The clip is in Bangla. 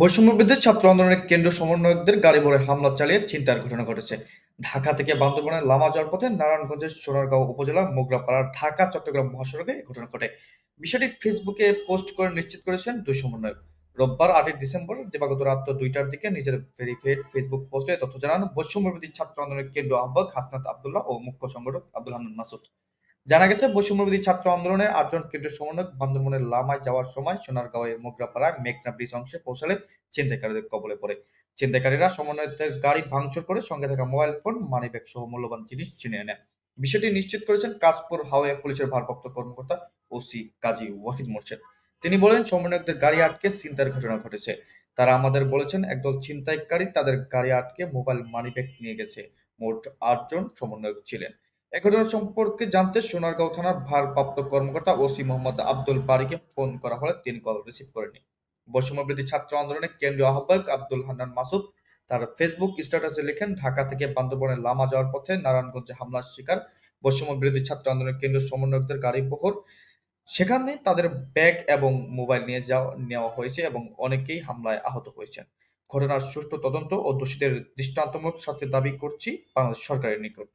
বৈষম্যবিরোধী ছাত্র আন্দোলনের কেন্দ্র সমন্বয়কদের গাড়ি ভরে হামলা চালিয়ে ছিনতাইয়ের ঘটনা ঘটেছে। ঢাকা থেকে বান্দরবানের লামা যাওয়ার পথে নারায়ণগঞ্জের সোনারগাঁও উপজেলার মোগরাপাড়ার ঢাকা, চট্টগ্রাম মহাসড়কে ঘটনা ঘটে। বিষয়টি ফেসবুকে পোস্ট করে নিশ্চিত করেছেন দুই সমন্বয়ক। রোববার আটই ডিসেম্বর, দিবাগত রাত দুইটার দিকে নিজের ভেরিফাইড ফেসবুক পোস্টে তথ্য জানান বৈষম্যবিরোধী ছাত্র আন্দোলনের কেন্দ্রীয় আহ্বায়ক হাসনাত আবদুল্লাহ ও মুখ্য সংগঠক আব্দুল হান্নান মাসুদ। জানা গেছে, বৈষম্যবিরোধী ছাত্র আন্দোলনের আটজন কেন্দ্রীয় সমন্বয়ক বান্দরবনের লামায় যাওয়ার সময় সোনারগাঁওয়ে মোগরাপাড়ায় মেঘনা ব্রিজ অংশে পৌঁছালে ছিনতাইকারীদের কবলে পড়ে। ছিনতাইকারীরা সমন্বয়কদের গাড়ি ভাঙচুর করে সঙ্গে থাকা মোবাইল ফোন, মানিব্যাগ সহ মূল্যবান জিনিস ছিনিয়ে নেয়। বিষয়টি নিশ্চিত করেছেন কাশপুর হাওয়ে পুলিশের ভারপ্রাপ্ত কর্মকর্তা ওসি কাজী ওয়াহিদ মোর্শেদ। তিনি বলেন, সমন্বয়কদের গাড়ি আটকে ছিনতাইয়ের ঘটনা ঘটেছে। তারা আমাদের বলেছেন, একদল ছিনতাইকারী তাদের গাড়ি আটকে মোবাইল, মানিব্যাগ নিয়ে গেছে। মোট আটজন সমন্বয়ক ছিলেন। এ ঘটনা সম্পর্কে জানতে সোনারগাঁও থানার ভারপ্রাপ্ত কর্মকর্তা ওসি মোহাম্মদ আব্দুল বারিকে ফোন করা হলে তিনি কল রিসিভ করেনি বৈষম্যবৃদ্ধি ছাত্র আন্দোলনের কেন্দ্রীয় আহ্বায়ক আব্দুল হান্নান মাসুদ তার ফেসবুক স্ট্যাটাসে লেখেন, ঢাকা থেকে বান্দরবনের লামা যাওয়ার পথে নারায়ণগঞ্জে হামলার শিকার বৈষম্য বিরোধী ছাত্র আন্দোলনের কেন্দ্রীয় সমন্বয়কদের গাড়ি বহর সেখানে তাদের ব্যাগ এবং মোবাইল নিয়ে যাওয়া, নেওয়া হয়েছে এবং অনেকেই হামলায় আহত হয়েছেন। ঘটনার সুষ্ঠু তদন্ত ও দোষীদের দৃষ্টান্তমূলক শাস্তির দাবি করছি বাংলাদেশ সরকারের নিকট।